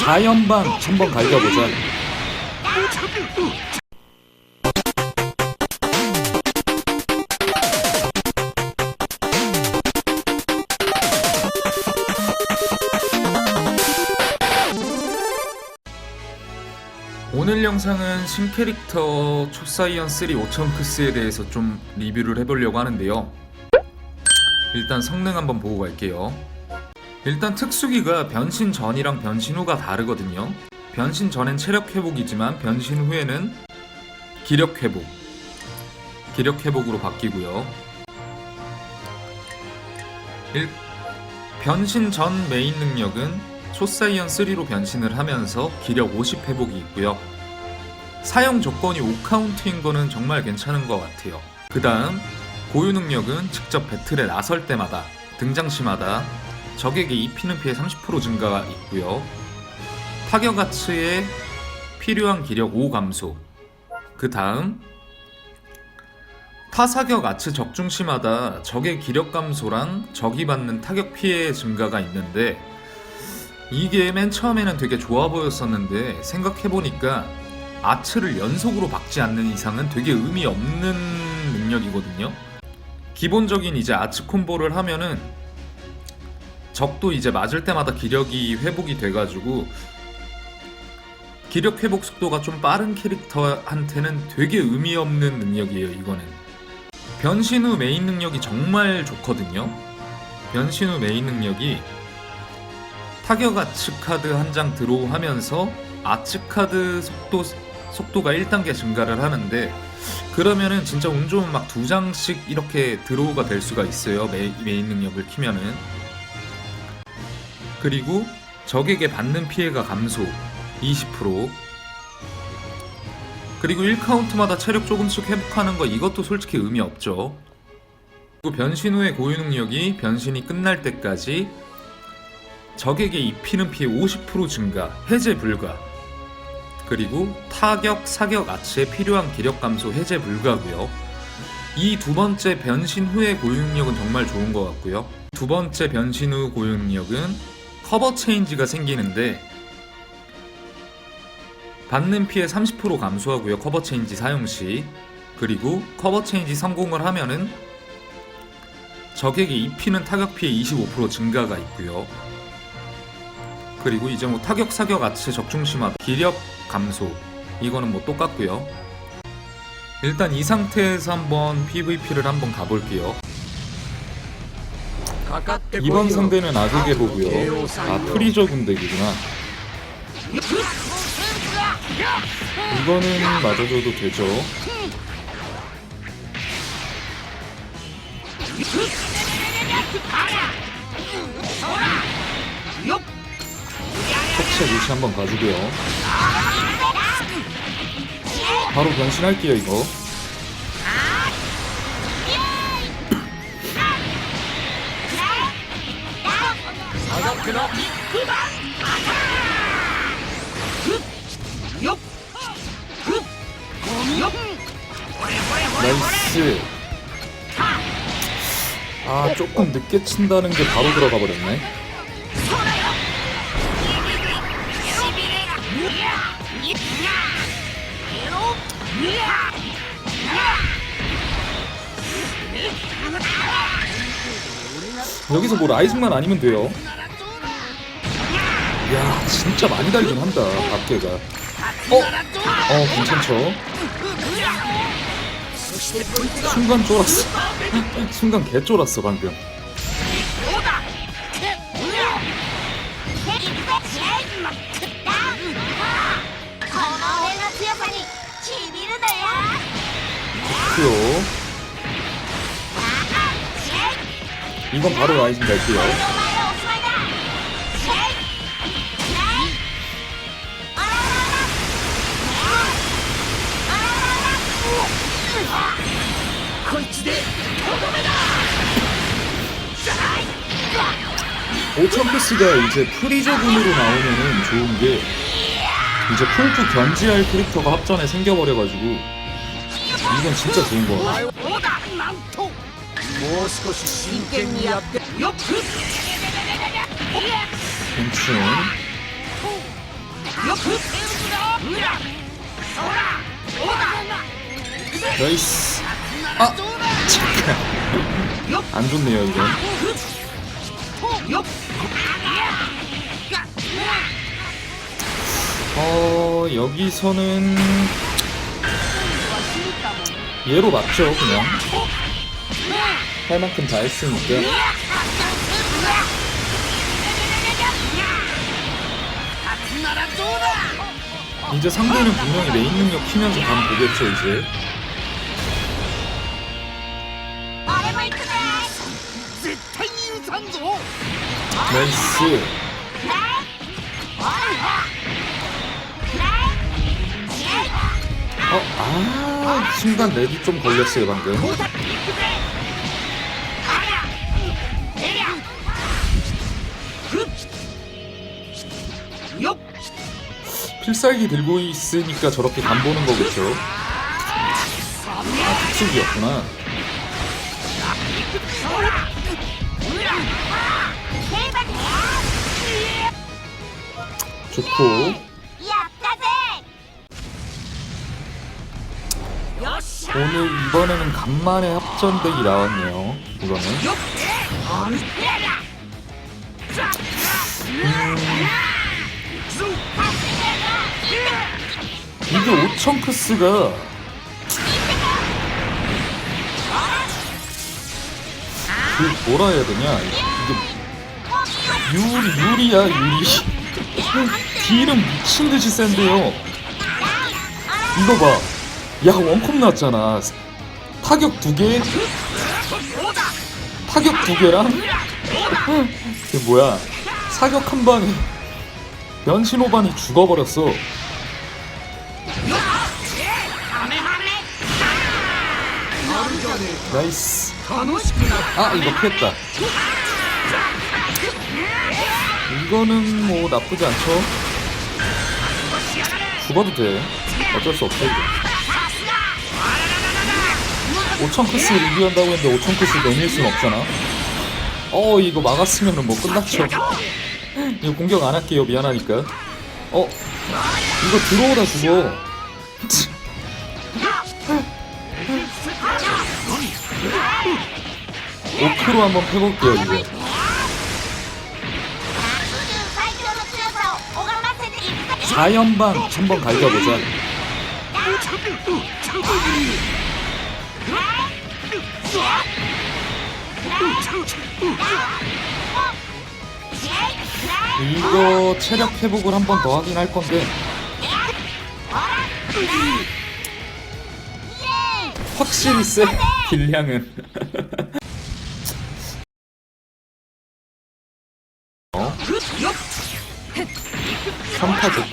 자연방 한번 갈겨보자. 오늘 영상은 신캐릭터 초사이언 3 오천크스에 대해서 좀 리뷰를 해보려고 하는데요. 일단 성능 한번 보고 갈게요. 일단 특수기가 변신 전이랑 변신 후가 다르거든요. 변신 전엔 체력 회복이지만 변신 후에는 기력 회복, 기력 회복으로 바뀌고요. 일, 변신 전 메인 능력은 초사이언 3로 변신을 하면서 기력 50 회복이 있고요. 사용 조건이 5카운트인 거는 정말 괜찮은 것 같아요. 그 다음 고유 능력은 직접 배틀에 나설 때마다 등장 시마다 적에게 입히는 피해 30% 증가가 있고요. 타격 가치에 필요한 기력 5 감소. 그 다음 타사격 아츠 적중 시마다 적의 기력 감소랑 적이 받는 타격 피해 증가가 있는데 이게 맨 처음에는 되게 좋아 보였었는데 생각해보니까 아츠를 연속으로 박지 않는 이상은 되게 의미 없는 능력이거든요. 기본적인 이제 아츠 콤보를 하면은 적도 이제 맞을 때마다 기력이 회복이 돼가지고 기력 회복 속도가 좀 빠른 캐릭터한테는 되게 의미 없는 능력이에요, 이거는. 변신 후 메인 능력이 정말 좋거든요. 변신 후 메인 능력이 타격 아츠 카드 한 장 드로우 하면서 아츠 카드 속도, 속도가 1단계 증가를 하는데 그러면은 진짜 운 좋으면 막 두 장씩 이렇게 드로우가 될 수가 있어요. 메, 메인 능력을 키면은. 그리고 적에게 받는 피해가 감소 20% 그리고 1카운트마다 체력 조금씩 회복하는 거 이것도 솔직히 의미 없죠. 그리고 변신 후의 고유 능력이 변신이 끝날 때까지 적에게 입히는 피해 50% 증가, 해제 불가. 그리고 타격, 사격 아치에 필요한 기력 감소 해제 불가고요. 이 두 번째 변신 후의 고유 능력은 정말 좋은 것 같고요. 두 번째 변신 후 고유 능력은 커버 체인지가 생기는데 받는 피해 30% 감소하고요. 커버 체인지 사용 시. 그리고 커버 체인지 성공을 하면은 적에게 입히는 타격 피해 25% 증가가 있고요. 그리고 이제 뭐 타격 사격 아치 적중 심화 기력 감소 이거는 뭐 똑같고요. 일단 이 상태에서 한번 PVP를 한번 가볼게요. 이번 상대는 악역의 보고요. 아 프리저 군대이구나. 이거는 맞아줘도 되죠. 척체 루시 한번 가주고요. 바로 변신할게요 이거. 조금 늦게 친다는 게 바로 들어가 버렸네. 여기서 뭐 라이징만 아니면 돼요. 야 진짜 많이 달긴 한다 박계가. 어? 어 괜찮죠? 순간 쫄았어. 순간 개 쫄았어 방금. 그요. 이건 바로 라이징 갈게요. 오천피스가 이제 프리저군으로 나오면은 좋은 게 이제 풀프 견지할 캐릭터가 합전에 생겨버려가지고 이건 진짜 좋은 거 같아. 괜춘 나이스 아! 안 좋네요 이건 어 여기서는 얘로 맞죠 그냥. 할 만큼 다 했으니까. 이제 상대는 분명히 메인 능력 키면서 가면 보겠죠 이제 나이스. 어? 아 순간 렉이 좀 걸렸어요 방금. 필살기 들고 있으니까 저렇게 간 보는 거겠죠? 아 특수기였구나 좋고. 오늘 이번에는 간만에 합전덱이 나왔네요. 이거는. 음... 이게 오천크스가. 그 뭐라 해야 되냐? 이게 유리 유리야 유리. 지금 기름 미친 듯이 센데요. 이거 봐. 야 원컵 났잖아. 타격 두 개. 타격 두 개랑 이게 뭐야? 사격 한 방에 변신 오반이 죽어버렸어. 나이스. 아 이거 피했다. 이거는 뭐 나쁘지 않죠. 죽어도 돼. 어쩔 수 없어 이거. 5천 크스 리뷰한다고 했는데 5천 크스 넘길 순 없잖아. 어 이거 막았으면 뭐 끝났죠. 이거 공격 안 할게요. 미안하니까. 어 이거 들어오다 죽어. 오크로 한번 패볼게요 이거 4연방 한번 갈겨보자. 이거 체력 회복을 한 번 더 하긴 할 건데. 확실히 세 딜량은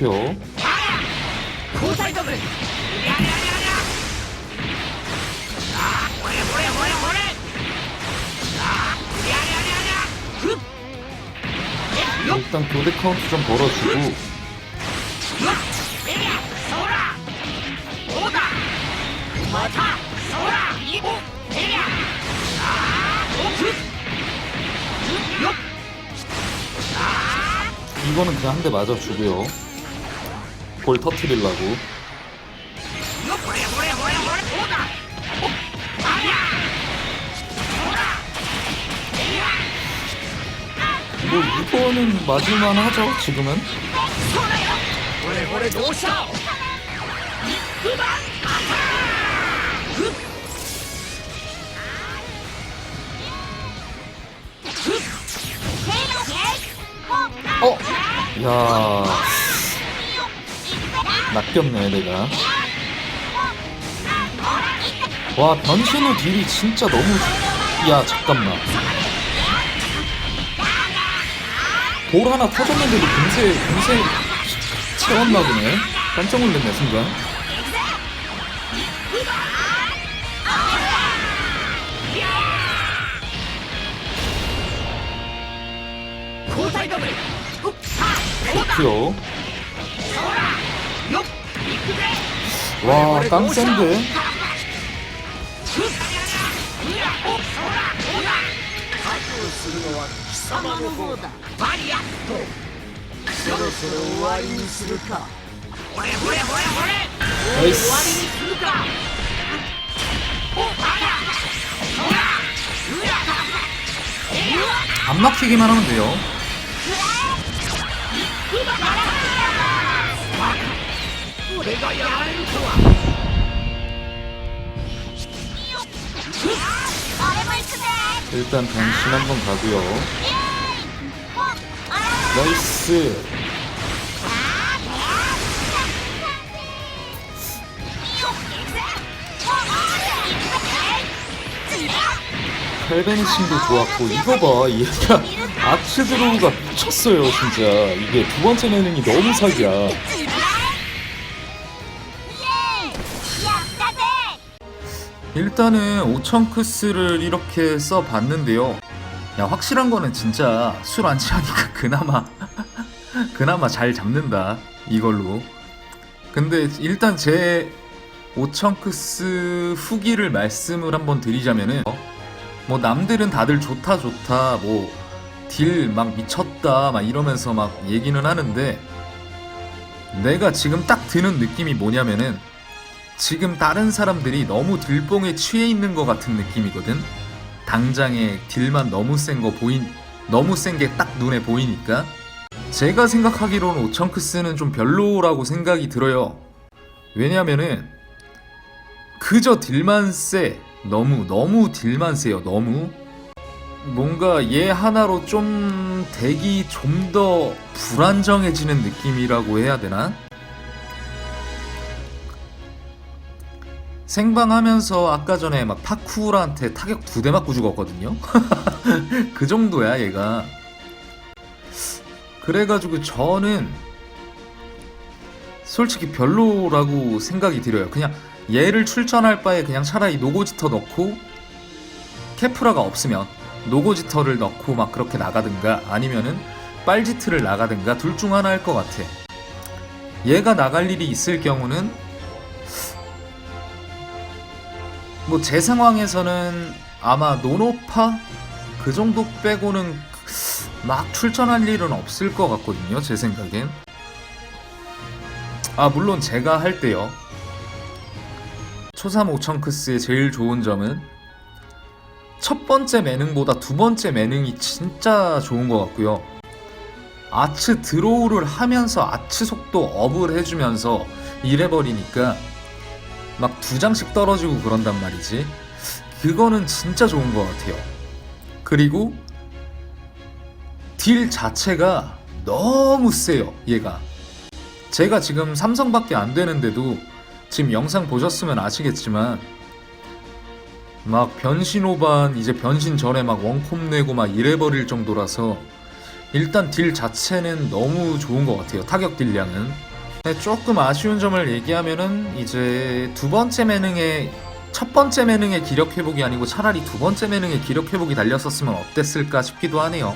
좋고요. 일단 교대 카운트 좀 걸어주고. 이거는 그냥 한 대 맞아주고요. 볼 터트리려고. 뭐 이거는 맞을만 하죠 지금은? 어? 야. 낚였네 내가. 와 변신 후 딜이 진짜 너무 야 잠깐만. 돌 하나 터졌는데도 금세 금세 채웠나 보네. 깜짝 놀랐네 순간. 오케이. 와, 깡센데? 안 막히기만 하면 돼요. 그거야 알토와 일단 당신 한번 가고요. 나이스. 팔베니싱도 좋았고 이거 봐. 얘가 아트 드로우가 미쳤어요 진짜. 이게 두 번째 내능이 너무 사기야. 일단은 오천크스를 이렇게 써봤는데요 야 확실한 거는 진짜 술 안 취하니까 그나마 그나마 잘 잡는다 이걸로 근데 일단 제 오천크스 후기를 말씀을 한번 드리자면은 어? 뭐 남들은 다들 좋다 좋다 뭐 딜 막 미쳤다 막 이러면서 막 얘기는 하는데 내가 지금 딱 드는 느낌이 뭐냐면은 지금 다른 사람들이 너무 딜뽕에 취해 있는 것 같은 느낌이거든. 당장에 딜만 너무 센 거 보인, 너무 센 게 딱 눈에 보이니까. 제가 생각하기로는 오천크스는 좀 별로라고 생각이 들어요. 왜냐면은 그저 딜만 세. 너무 너무 딜만 세요. 너무 뭔가 얘 하나로 좀 덱이 좀 더 불안정해지는 느낌이라고 해야 되나? 생방하면서 아까 전에 막 파쿠라한테 타격 두 대 맞고 죽었거든요. 그 정도야 얘가. 그래가지고 저는 솔직히 별로라고 생각이 들어요. 그냥 얘를 출전할 바에 그냥 차라리 노고지터 넣고 케프라가 없으면 노고지터를 넣고 막 그렇게 나가든가 아니면은 빨지트를 나가든가 둘 중 하나 할것 같아. 얘가 나갈 일이 있을 경우는 뭐 제 상황에서는 아마 노노파 그 정도 빼고는 막 출전할 일은 없을 것 같거든요. 제 생각엔. 아 물론 제가 할 때요. 초삼 오천크스의 제일 좋은 점은 첫 번째 매능보다 두 번째 매능이 진짜 좋은 것 같고요. 아츠 드로우를 하면서 아츠 속도 업을 해주면서 이래버리니까 막 두 장씩 떨어지고 그런단 말이지. 그거는 진짜 좋은 것 같아요. 그리고 딜 자체가 너무 세요, 얘가. 제가 지금 삼성밖에 안 되는데도 지금 영상 보셨으면 아시겠지만 막 변신 오반 이제 변신 전에 막 원콤 내고 막 이래버릴 정도라서 일단 딜 자체는 너무 좋은 것 같아요. 타격 딜량은. 네, 조금 아쉬운 점을 얘기하면은 이제 두 번째 매능에 첫 번째 매능의 기력 회복이 아니고 차라리 두 번째 매능의 기력 회복이 달렸었으면 어땠을까 싶기도 하네요.